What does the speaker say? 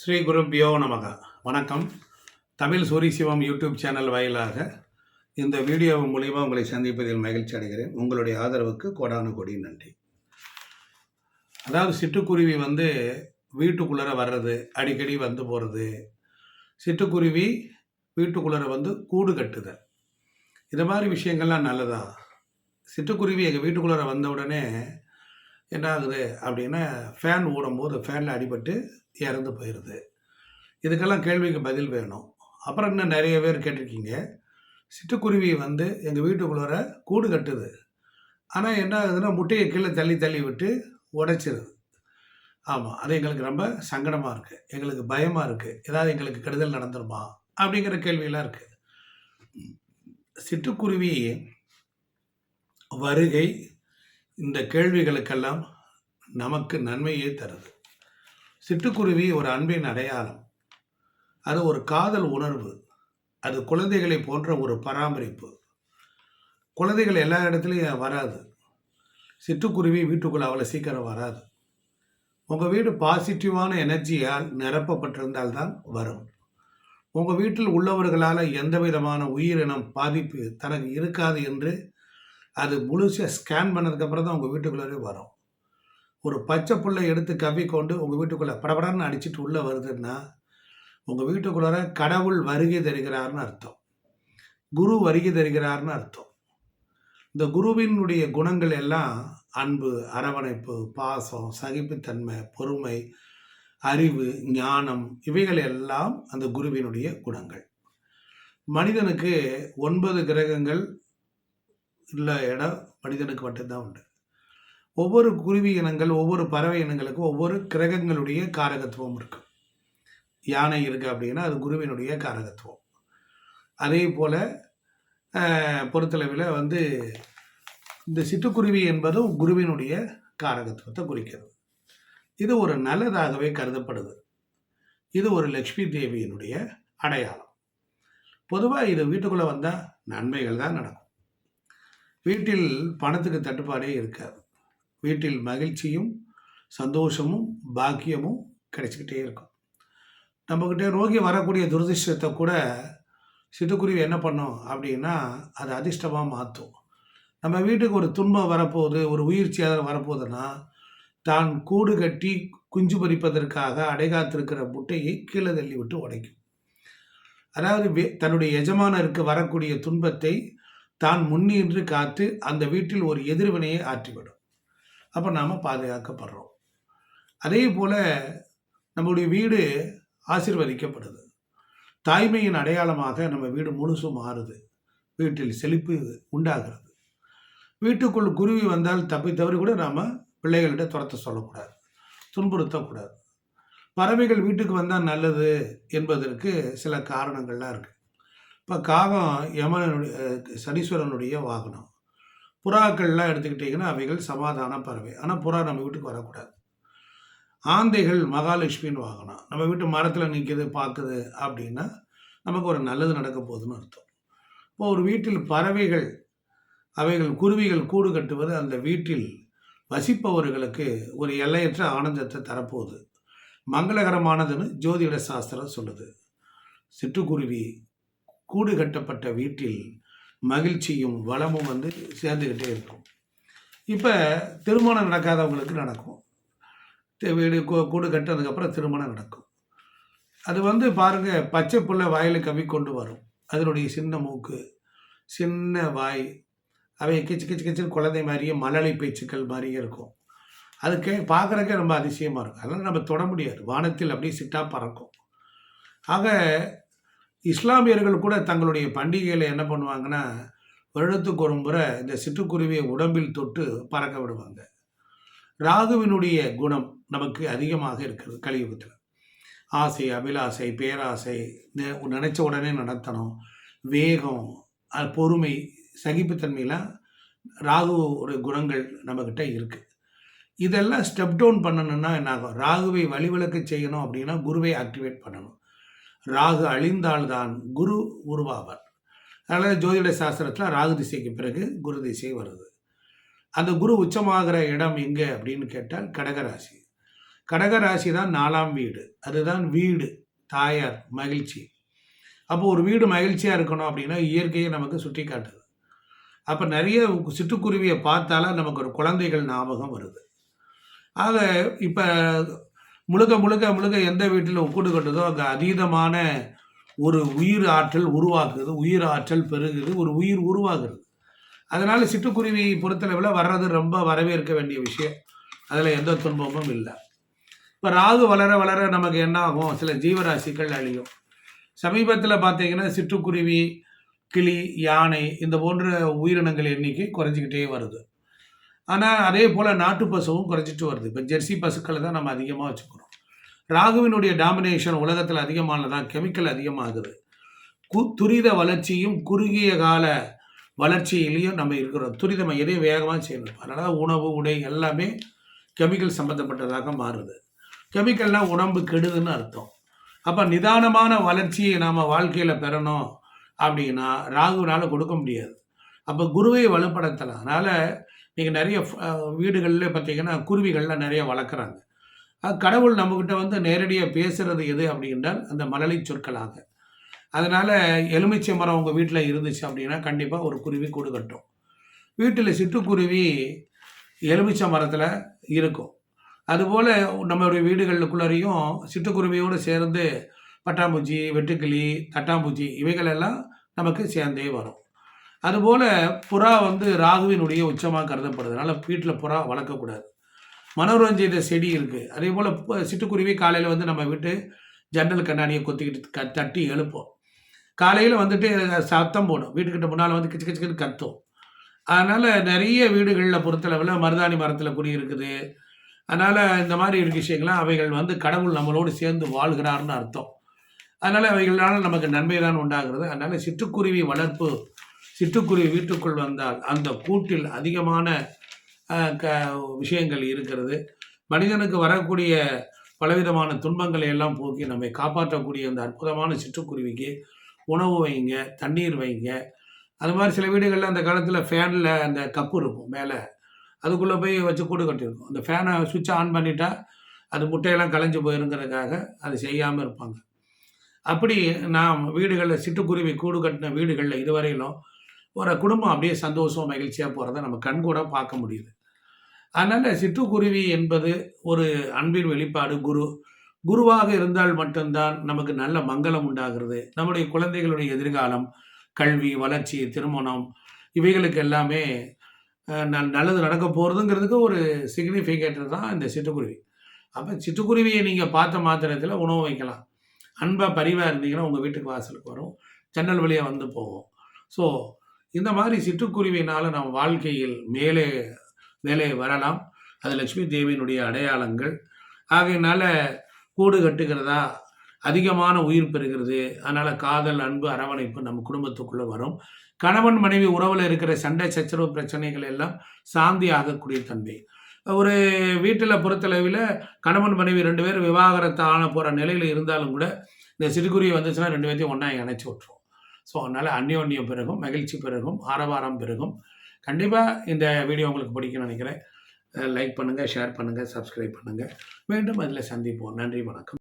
ஸ்ரீ குருப்பியோ நமக. வணக்கம். தமிழ் சூரி சிவம் யூடியூப் சேனல் வாயிலாக இந்த வீடியோ மூலிமா உங்களை சந்திப்பதில் மகிழ்ச்சி அடைகிறேன். உங்களுடைய ஆதரவுக்கு கோடான கோடி நன்றி. அதாவது சிட்டுக்குருவி வந்து வீட்டுக்குள்ளே வர்றது அடிக்கடி வந்து போகிறது சிட்டுக்குருவி வீட்டுக்குள்ளே வந்து கூடு கட்டுதல். இது மாதிரி விஷயங்கள்லாம் நல்லதா? சிட்டுக்குருவி எங்கள் வீட்டுக்குள்ளே வந்த உடனே என்ன ஆகுது அப்படின்னா ஃபேன் ஓடும்போது ஃபேனில் அடிபட்டு இறந்து போயிடுது இதுக்கெல்லாம் கேள்விக்கு பதில் வேணும். அப்புறம் இன்னும் நிறைய பேர் கேட்டிருக்கீங்க. சிட்டுக்குருவி வந்து எங்கள் வீட்டுக்குள்ளார கூடு கட்டுது. ஆனால் என்ன ஆகுதுன்னா முட்டையை கீழே தள்ளி தள்ளி விட்டு உடைச்சிருது. ஆமாம் அது எங்களுக்கு ரொம்ப சங்கடமாக இருக்குது எங்களுக்கு பயமாக இருக்குது ஏதாவது எங்களுக்கு கெடுதல் நடந்துருமா? அப்படிங்கிற கேள்வியெல்லாம் இருக்குது சிட்டுக்குருவி வருகை இந்த கேள்விகளுக்கெல்லாம் நமக்கு நன்மையே தருது. சிட்டுக்குருவி ஒரு அன்பின் அடையாளம். அது ஒரு காதல் உணர்வு. அது குழந்தைகளை போன்ற ஒரு பராமரிப்பு. குழந்தைகள் எல்லா இடத்துலையும் வராது. சிட்டுக்குருவி வீட்டுக்குள்ளே அவ்வளோ சீக்கிரம் வராது. உங்கள் வீடு பாசிட்டிவான எனர்ஜியால் நிரப்பப்பட்டிருந்தால் தான் வரும். உங்கள் வீட்டில் உள்ளவர்களால் எந்த விதமான உயிரினம் பாதிப்பு தனக்கு இருக்காது என்று அது முழுசாக ஸ்கேன் பண்ணதுக்கப்புறம் தான் உங்கள் வீட்டுக்குள்ளே வரும். ஒரு பச்சை புல்லை எடுத்து கவி கொண்டு உங்கள் வீட்டுக்குள்ளே படபடன்னு அடிச்சுட்டு உள்ளே வருதுன்னா உங்கள் வீட்டுக்குள்ளார கடவுள் வருகை தருகிறார்னு அர்த்தம். குரு வருகை தருகிறார்னு அர்த்தம். இந்த குருவினுடைய குணங்கள் எல்லாம் அன்பு அரவணைப்பு பாசம் சகிப்புத்தன்மை பொறுமை அறிவு ஞானம் இவைகள் எல்லாம் அந்த குருவினுடைய குணங்கள். மனிதனுக்கு ஒன்பது கிரகங்கள் உள்ள இடம் மனிதனுக்கு மட்டும்தான் உண்டு. ஒவ்வொரு குருவி இனங்கள் ஒவ்வொரு பறவை இனங்களுக்கும் ஒவ்வொரு கிரகங்களுடைய காரகத்துவம் இருக்கு. யானை இருக்குது அப்படின்னா அது குருவினுடைய காரகத்துவம். அதே போல் பொறுத்தளவில் வந்து இந்த சிட்டுக்குருவி என்பதும் குருவினுடைய காரகத்துவத்தை குறிக்கிறது. இது ஒரு நல்லதாகவே கருதப்படுது. இது ஒரு லக்ஷ்மி தேவியினுடைய அடையாளம். பொதுவாக இது வீட்டுக்குள்ளே வந்தால் நன்மைகள் தான் நடக்கும். வீட்டில் பணத்துக்கு தட்டுப்பாடே இருக்காது. வீட்டில் மகிழ்ச்சியும் சந்தோஷமும் பாக்கியமும் கிடைச்சிக்கிட்டே இருக்கும். நம்மக்கிட்ட நோக்கி வரக்கூடிய துரதிர்ஷ்டத்தை கூட சிட்டுக்குருவி என்ன பண்ணும் அப்படின்னா அது அதிர்ஷ்டமாக மாற்றும். நம்ம வீட்டுக்கு ஒரு துன்பம் வரப்போகுது ஒரு உயிர் சேதம் வரப்போகுதுன்னா தான் கூடு கட்டி குஞ்சு பறிப்பதற்காக அடைகாத்திருக்கிற முட்டையை கீழே தள்ளி விட்டு உடைக்கும். அதாவது வே- தன்னுடைய எஜமானருக்கு வரக்கூடிய துன்பத்தை தான் முன்னின்று காத்து அந்த வீட்டில் ஒரு எதிர்வினையை ஆற்றிவிடும். அப்போ நாம் பாதுகாக்கப்படுறோம். அதே போல் நம்முடைய வீடு ஆசிர்வதிக்கப்படுது. தாய்மையின் அடையாளமாக நம்ம வீடு முழுசும் மாறுது. வீட்டில் செழிப்பு உண்டாகிறது. வீட்டுக்குள் குருவி வந்தால் தப்பி தவறி கூட நாம் பிள்ளைகள்கிட்ட துரத்த சொல்லக்கூடாது. துன்புறுத்தக்கூடாது. பறவைகள் வீட்டுக்கு வந்தால் நல்லது என்பதற்கு சில காரணங்கள்லாம் இருக்குது இப்போ காகம் யமனுடைய சனீஸ்வரனுடைய வாகனம். புறாக்கள்லாம் எடுத்துக்கிட்டிங்கன்னா அவைகள் சமாதான பறவை. ஆனால் புறா நம்ம வீட்டுக்கு வரக்கூடாது. ஆந்தைகள் மகாலட்சுமின்னு வாங்கினோம் நம்ம வீட்டு மரத்தில் நிற்கிது பார்க்குது அப்படின்னா நமக்கு ஒரு நல்லது நடக்க போகுதுன்னு அர்த்தம். இப்போ ஒரு வீட்டில் பறவைகள் அவைகள் குருவிகள் கூடு கட்டுவது அந்த வீட்டில் வசிப்பவர்களுக்கு ஒரு எல்லையற்ற ஆனந்தத்தை தரப்போகுது. மங்களகரமானதுன்னு ஜோதிட சாஸ்திரம் சொல்லுது. சிட்டுக்குருவி கூடு கட்டப்பட்ட வீட்டில் மகிழ்ச்சியும் வளமும் வந்து சேர்ந்துக்கிட்டே இருக்கும். இப்போ திருமணம் நடக்காதவங்களுக்கு நடக்கும். வீடு கூடு கட்டினதுக்கப்புறம் திருமணம் நடக்கும். அது வந்து பாருங்கள் பச்சை புள்ள வாயில் கவி கொண்டு வரும். அதனுடைய சின்ன மூக்கு சின்ன வாய் அவை கிச்சு கிச்சு கிச்சுன்னு குழந்தை மாதிரியே மலலை பேச்சுக்கள் மாதிரியே இருக்கும். அதுக்கே பார்க்குறக்கே ரொம்ப அதிசயமாக இருக்கும். அதெல்லாம் நம்ம தொட முடியாது. வானத்தில் அப்படியே சிட்டாக பறக்கும். ஆக இஸ்லாமியர்கள் கூட தங்களுடைய பண்டிகையில் என்ன பண்ணுவாங்கன்னா வருடத்துக்கு ஒரு முறை இந்த சிட்டுக்குருவியை உடம்பில் தொட்டு பறக்க விடுவாங்க. ராகுவினுடைய குணம் நமக்கு அதிகமாக இருக்கிறது கலியுகத்தில். ஆசை அபிலாசை பேராசை நெ- நினைச்ச உடனே நடத்தணும் வேகம் பொறுமை சகிப்புத்தன்மையெல்லாம் ராகுவோட குணங்கள் நம்மக்கிட்ட இருக்குது இதெல்லாம் ஸ்டெப் டவுன் பண்ணணும்னா என்ன ஆகும் ராகுவை வழிவிலக்கு செய்யணும் அப்படின்னா குருவை ஆக்டிவேட் பண்ணணும். ராகு அழிந்தால்தான் குரு உருவாவார். அதனால் ஜோதிட சாஸ்திரத்தில் ராகு திசைக்கு பிறகு குரு திசை வருது. அந்த குரு உச்சமாகிற இடம் எங்கே அப்படின்னு கேட்டால் கடகராசி. கடகராசி தான் நாலாம் வீடு. அதுதான் வீடு தாயார் மகிழ்ச்சி. அப்போ ஒரு வீடு மகிழ்ச்சியாக இருக்கணும் அப்படின்னா இயற்கையை நமக்கு சுட்டி காட்டுது அப்போ நிறைய சிட்டுக்குருவியை பார்த்தாலும் நமக்கு ஒரு குழந்தைகள் ஞாபகம் வருது. ஆக இப்போ முழுக்க முழுக்க முழுக்க எந்த வீட்டில் கூடு கட்டுதோ அங்கே அதீதமான ஒரு உயிர் ஆற்றல் உருவாக்குது உயிர் ஆற்றல் பெருகுது. ஒரு உயிர் உருவாகுது. அதனால் சிட்டுக்குருவி பொறுத்தளவில் வர்றது ரொம்ப வரவேற்க வேண்டிய விஷயம். அதில் எந்த துன்பமும் இல்லை. இப்போ ராகு வளர வளர நமக்கு என்ன ஆகும்? சில ஜீவராசிகள் அழியும். சமீபத்தில் பார்த்தீங்கன்னா சிட்டுக்குருவி கிளி யானை இந்த போன்ற உயிரினங்கள் எண்ணிக்கை குறைஞ்சிக்கிட்டே வருது. ஆனால் அதே போல் நாட்டு பசுவும் குறைஞ்சிட்டு வருது. இப்போ ஜெர்சி பசுக்களை தான் நம்ம அதிகமாக வச்சுக்கிறோம். ராகுவினுடைய டாமினேஷன் உலகத்தில் அதிகமானதான் கெமிக்கல் அதிகமாகுது. கு துரித வளர்ச்சியும் குறுகிய கால வளர்ச்சியிலையும் நம்ம இருக்கிறோம். துரிதம் எதையும் வேகமாக செய்யணும் அதனால் உணவு உடை எல்லாமே கெமிக்கல் சம்மந்தப்பட்டதாக மாறுது. கெமிக்கல்னால் உடம்பு கெடுதுன்னு அர்த்தம். அப்போ நிதானமான வளர்ச்சியை நாம் வாழ்க்கையில் பெறணும் அப்படின்னா ராகுவினால் கொடுக்க முடியாது. அப்போ குருவை வலுப்படுத்தலாம். அதனால் நீங்கள் நிறைய வீடுகளில் பார்த்தீங்கன்னா குருவிகள்லாம் நிறைய வளர்க்குறாங்க. கடவுள் நம்மக்கிட்ட வந்து நேரடியாக பேசுகிறது எது அப்படின்றால் அந்த மழலை சொற்களாக. அதனால் எலுமிச்சை மரம் உங்கள் வீட்டில் இருந்துச்சு அப்படின்னா கண்டிப்பாக ஒரு குருவி கூடு கட்டும். வீட்டில் சிட்டுக்குருவி எலுமிச்சை மரத்தில் இருக்கும். அதுபோல் நம்மளுடைய வீடுகளுக்குள்ளரையும் சிட்டுக்குருவியோடு சேர்ந்து பட்டாம்பூச்சி வெட்டுக்கிளி தட்டாம்பூச்சி இவைகளெல்லாம் நமக்கு சேர்ந்தே வரும். அதுபோல் புறா வந்து ராகுவினுடைய உச்சமாக கருதப்படுது. அதனால் வீட்டில் புறா வளர்க்கக்கூடாது. மனோரஞ்சித செடி இருக்குது அதே போல் சிட்டுக்குருவி காலையில் வந்து நம்ம விட்டு ஜன்னல் கண்ணாடியை கொத்திக்கிட்டு க தட்டி எழுப்போம். காலையில் வந்துட்டு சத்தம் போடும். வீட்டுக்கிட்ட முன்னால் வந்து கிச்சு கிச்சுக்கிட்டு கத்தும். அதனால் நிறைய வீடுகளில் பொறுத்தளவில் மருதாணி மரத்தில் குடி இருக்குது. அதனால் இந்த மாதிரி இருக்க விஷயங்கள்லாம் அவைகள் வந்து கடவுள் நம்மளோடு சேர்ந்து வாழ்கிறார்னு அர்த்தம். அதனால் அவைகளால் நமக்கு நன்மை தான் உண்டாகிறது. அதனால் சிட்டுக்குருவி வளர்ப்பு சிட்டுக்குருவி வீட்டுக்குள் வந்தால் அந்த கூட்டில் அதிகமான க விஷயங்கள் இருக்கிறது. மனிதனுக்கு வரக்கூடிய பலவிதமான துன்பங்களை எல்லாம் போக்கி நம்மை காப்பாற்றக்கூடிய அந்த அற்புதமான சிட்டுக்குருவிக்கு உணவு வைங்க தண்ணீர் வைங்க. அது மாதிரி சில வீடுகளில் அந்த காலத்தில் ஃபேனில் அந்த கப்பு இருக்கும் மேலே. அதுக்குள்ளே போய் வச்சு கூடு கட்டியிருக்கும். அந்த ஃபேனை சுவிட்ச் ஆன் பண்ணிட்டா அது முட்டையெல்லாம் கலைஞ்சு போயிருங்கிறதுக்காக அது செய்யாமல் இருப்பாங்க. அப்படி நாம் வீடுகளில் சிட்டுக்குருவி கூடு கட்டின வீடுகளில் இதுவரையிலும் ஒரு குடும்பம் அப்படியே சந்தோஷம் மகிழ்ச்சியாக போகிறத நம்ம கண் கூட பார்க்க முடியுது. அதனால் சிட்டுக்குருவி என்பது ஒரு அன்பின் வெளிப்பாடு குரு. குருவாக இருந்தால் மட்டும்தான் நமக்கு நல்ல மங்களம் உண்டாகிறது. நம்முடைய குழந்தைகளுடைய எதிர்காலம் கல்வி வளர்ச்சி திருமணம் இவைகளுக்கு எல்லாமே நல்லது நடக்க போகிறதுங்கிறதுக்கு ஒரு சிக்னிஃபிகேட்டர் தான் இந்த சிட்டுக்குருவி அப்போ சிட்டுக்குருவியை நீங்கள் பார்த்த மாத்திரத்தில் உணவு வைக்கலாம். அன்பாக பரிவாக இருந்தீங்கன்னா உங்கள் வீட்டுக்கு வாசலுக்கு வரும். ஜன்னல் வழியாக வந்து போகும். ஸோ இந்த மாதிரி சிட்டுக்குருவினால் நம் வாழ்க்கையில் மேலே மேலே வரலாம். அது லட்சுமி தேவியினுடைய அடையாளங்கள். ஆகையினால கூடு கட்டுகிறதா? அதிகமான உயிர் பெறுகிறது. அதனால் காதல் அன்பு அரவணைப்பு நம்ம குடும்பத்துக்குள்ளே வரும். கணவன் மனைவி உறவில் இருக்கிற சண்டை சச்சரவு பிரச்சனைகள் எல்லாம் சாந்தி ஆகக்கூடிய தன்மை. ஒரு வீட்டில் பொறுத்தளவில் கணவன் மனைவி ரெண்டு பேரும் விவாகரத்து ஆன போகிற நிலையில் இருந்தாலும் கூட இந்த சிறுகுருவி வந்துச்சுன்னா ரெண்டு பேர்த்தையும் ஒன்றா இணைச்சி விட்ருவோம் ஸோ அதனால் அந்யோன்யம் பிறகும் மகிழ்ச்சி பிறகும் ஆரவாரம் பிறகும் கண்டிப்பாக இந்த வீடியோ உங்களுக்கு பிடிக்கும்னு நினைக்கிறேன். லைக் பண்ணுங்கள் ஷேர் பண்ணுங்கள் சப்ஸ்கிரைப் பண்ணுங்கள் மீண்டும் அதில் சந்திப்போம். நன்றி வணக்கம்.